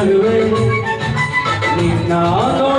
Let me No, no.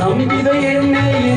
ನಂಬಿದ ಎಣ್ಣೆಯ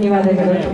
庭でございます。